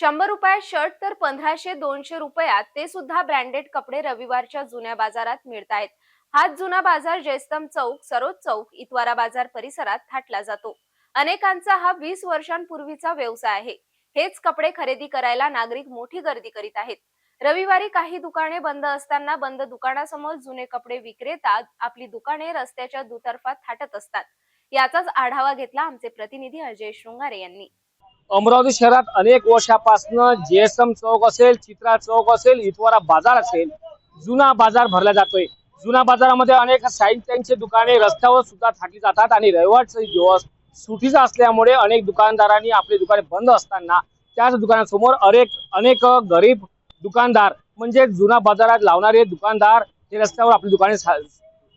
शंभर रुपयात शर्ट तर पंधराशे दोनशे रुपयात ते सुद्धा ब्रँडेड कपडे रविवारच्या जुन्या बाजारात मिळतायत. हाच जुना बाजार जयस्तम चौक सरोज चौक इतवारा बाजार परिसरात थाटला जातो. अनेकांचा हा वीस वर्षांपूर्वीचा व्यवसाय आहे. हेच कपडे खरेदी करायला नागरिक मोठी गर्दी करीत आहेत. रविवारी काही दुकाने बंद असताना बंद दुकानासमोर जुने कपडे विक्रेता आपली दुकाने रस्त्याच्या दुतर्फा थाटत असतात. याचाच आढावा घेतला आमचे प्रतिनिधी अजय शृंगारे यांनी. अमरावती शहरात अनेक वर्षापासून जेएसएम चौक असेल चित्रा चौक असेल इतवारा बाजार असेल जुना बाजार भरला जातोय. जुना बाजारामध्ये अनेक साहित्यांची दुकाने रस्त्यावर सुद्धा थाटली जातात आणि रविवारचा दिवस सुटीचा असल्यामुळे अनेक दुकानदारांनी आपली दुकाने बंद असताना त्याच दुकानासमोर अनेक अनेक गरीब दुकानदार म्हणजे जुना बाजारात लावणारे दुकानदार हे रस्त्यावर आपली दुकाने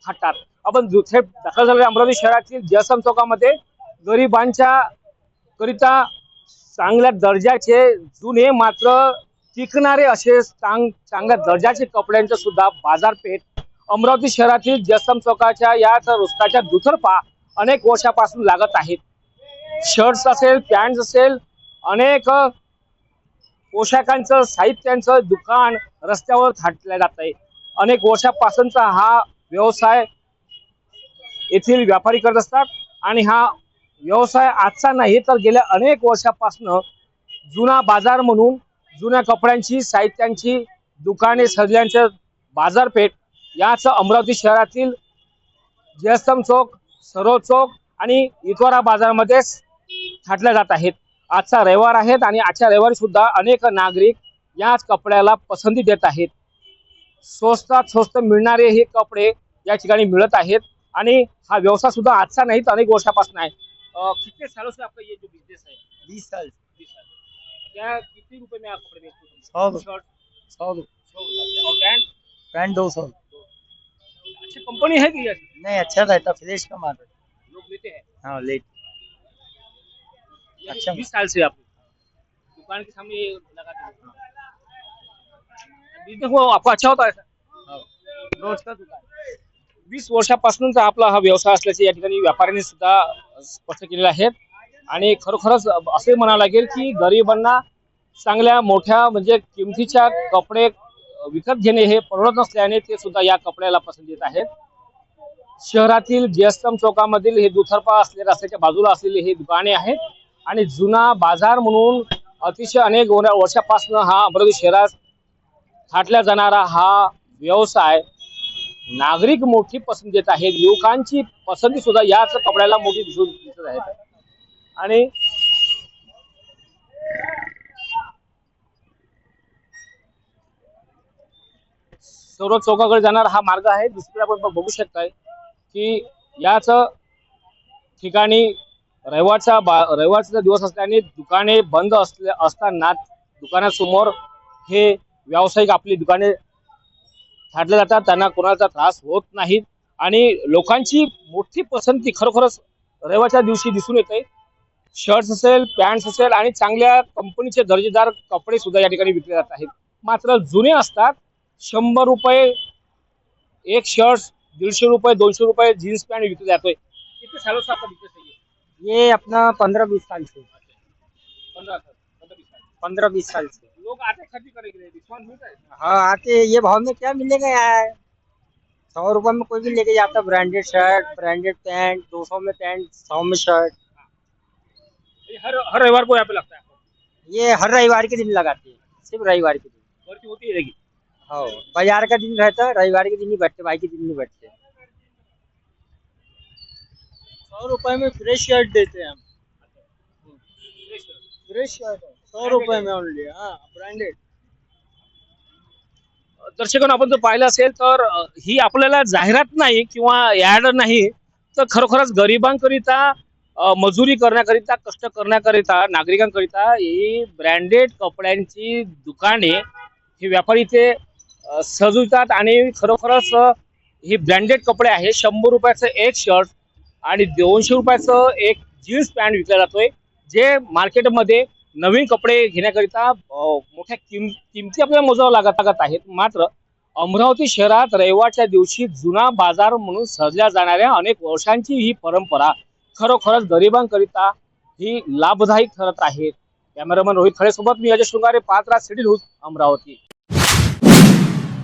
थाटतात. आपण थेट दाखल झालेल्या अमरावती शहरातील जयसम चौकामध्ये गरिबांच्या करिता चांगल्या दर्जाचे जुने मात्र टिकणारे असे चांग चांगल्या दर्जाचे कपड्यांचं सुद्धा बाजारपेठ. अमरावती शहरातील जसम चौकाच्या याच रस्त्याच्या दुतर्फा अनेक वर्षापासून लागत आहेत. शर्ट्स असेल पॅन्ट असेल अनेक पोशाखांचं साहित्यांचं दुकान रस्त्यावर थाटलं जात आहे. अनेक वर्षापासूनचा हा व्यवसाय येथील व्यापारी करत असतात आणि हा व्यवसाय आजचा नाही तर गेल्या अनेक वर्षापासून जुना बाजार म्हणून जुन्या कपड्यांची साहित्यांची दुकाने सजल्यांचं बाजारपेठ याच अमरावती शहरातील जयस्तम चौक सरोज चौक आणि इतवारा बाजारमध्ये थाटल्या जात आहेत. आजचा रविवार आहेत आणि आजच्या रविवारी सुद्धा अनेक नागरिक याच कपड्याला पसंती देत आहेत. स्वस्तात स्वस्त मिळणारे हे कपडे या ठिकाणी मिळत आहेत आणि हा व्यवसाय सुद्धा आजचा नाही तर अनेक वर्षापासून आहे. कितने सालों से आपका ये जो बिज़नेस है? बीस साल बीस साल। क्या कितने रुपए में आप कपड़े बेचते हो सौ सौ पैंट पैंट दो सौ। अच्छी कंपनी है कि नहीं? अच्छा रहता फ्रेश का माल लोग लेते हैं? हाँ लेट अच्छा। बीस साल से आप दुकान के सामने लगाते हो। बिज़नेस वो आपको अच्छा होता है सर रोज का दुकान। वीस वर्षापासूनचा आपला हा व्यवसाय असल्याचे या ठिकाणी व्यापाऱ्यांनी सुद्धा स्पष्ट केलेले आहेत आणि खरोखरच असे म्हणावं लागेल की गरिबांना चांगल्या मोठ्या म्हणजे किमतीच्या कपडे विकत घेणे हे परवडत नसल्याने ते सुद्धा या कपड्याला पसंत येत आहेत. शहरातील जयस्तंभ चौकामधील हे दुथर्पा असलेल्या रस्त्याच्या बाजूला असलेली ही दुकाने आहेत. आणि जुना बाजार म्हणून अतिशय अनेक वर्षापासून हा अमरावती शहरात थाटला जाणारा हा व्यवसाय नागरिक मोठी पसंत देत आहेत. युवकांची पसंती सुद्धा याच कपड्याला मोठी दिसून दिसत आहेत आणि सर्व चौकाकडे जाणारा हा मार्ग आहे. दुसरीकडे आपण बघू शकताय की याच ठिकाणी रविवारचा बा रविवारचा दिवस असल्याने दुकाने बंद असल्या असताना दुकानासमोर हे व्यावसायिक आपली दुकाने थाटले जातात त्यांना कोणाचा त्रास होत नाहीत आणि लोकांची मोठी पसंती खरोखरच रविवारच्या दिवशी दिसून येते शर्ट्स असेल पॅन्ट्स असेल आणि चांगल्या कंपनीचे दर्जेदार कपडे सुद्धा या ठिकाणी विकले जात आहेत मात्र जुने असतात शंभर रुपये एक शर्ट दीडशे रुपये दोनशे रुपये जीन्स पॅन्ट विकले जातोय किती सालों आपका बिजनेस है ये ये अपना पंद्रह बीस साल से पंद्रह साल पंद्रह बीस साल पंद्रह बीस साल से लोग आते खरीदी करने के लिए डिस्काउंट मिलता है हाँ आते ये भाव में क्या मिलेगा यार? सौ रुपये में कोई भी लेके जाता ब्रांडेड शर्ट ब्रांडेड पैंट दो सौ में पैंट सौ में शर्ट। हर हर रविवार को यहाँ पे लगता है ये हर रविवार के दिन लगाते हैं सिर्फ़ रविवार के दिन। भर्ती होती रहेगी? हाँ बाज़ार का दिन रहता है रविवार के दिन ही बैठते भाई के दिन नहीं बैठते। सौ रुपए में फ्रेश शर्ट देते हैं हम। Fresh shirt. सौ रुपये में ओनली दर्शकांनो आपण जर पाहिलं असेल तर अ, ही आपल्याला जाहिरात नाही किंवा ऍड नाही तर खरोखरच गरिबांकरिता अ, मजुरी करण्याकरिता कष्ट करण्याकरिता नागरिकांकरिता ही ब्रँडेड कपड्यांची दुकाने हे व्यापारी इथे अ, सजवितात आणि खरोखरच अ, ही ब्रँडेड कपडे आहे. शंभर रुपयाचं एक शर्ट आणि दोनशे रुपयाचं एक जीन्स पॅन्ट विकला जातोय जे मार्केटमध्ये नवीन कपडे घेण्याकरिता मोठ्या किम किमती आपल्याला मोजावं लागत लागत आहेत. मात्र अमरावती शहरात रविवारच्या दिवशी जुना बाजार म्हणून सजल्या जाणाऱ्या अनेक वर्षांची ही परंपरा खरोखरच गरिबांकरिता ही लाभदायी ठरत आहे. कॅमेरामन रोहित खळेसोबत मी अजय शृंगारे पात्रा सिटी न्यूज अमरावती.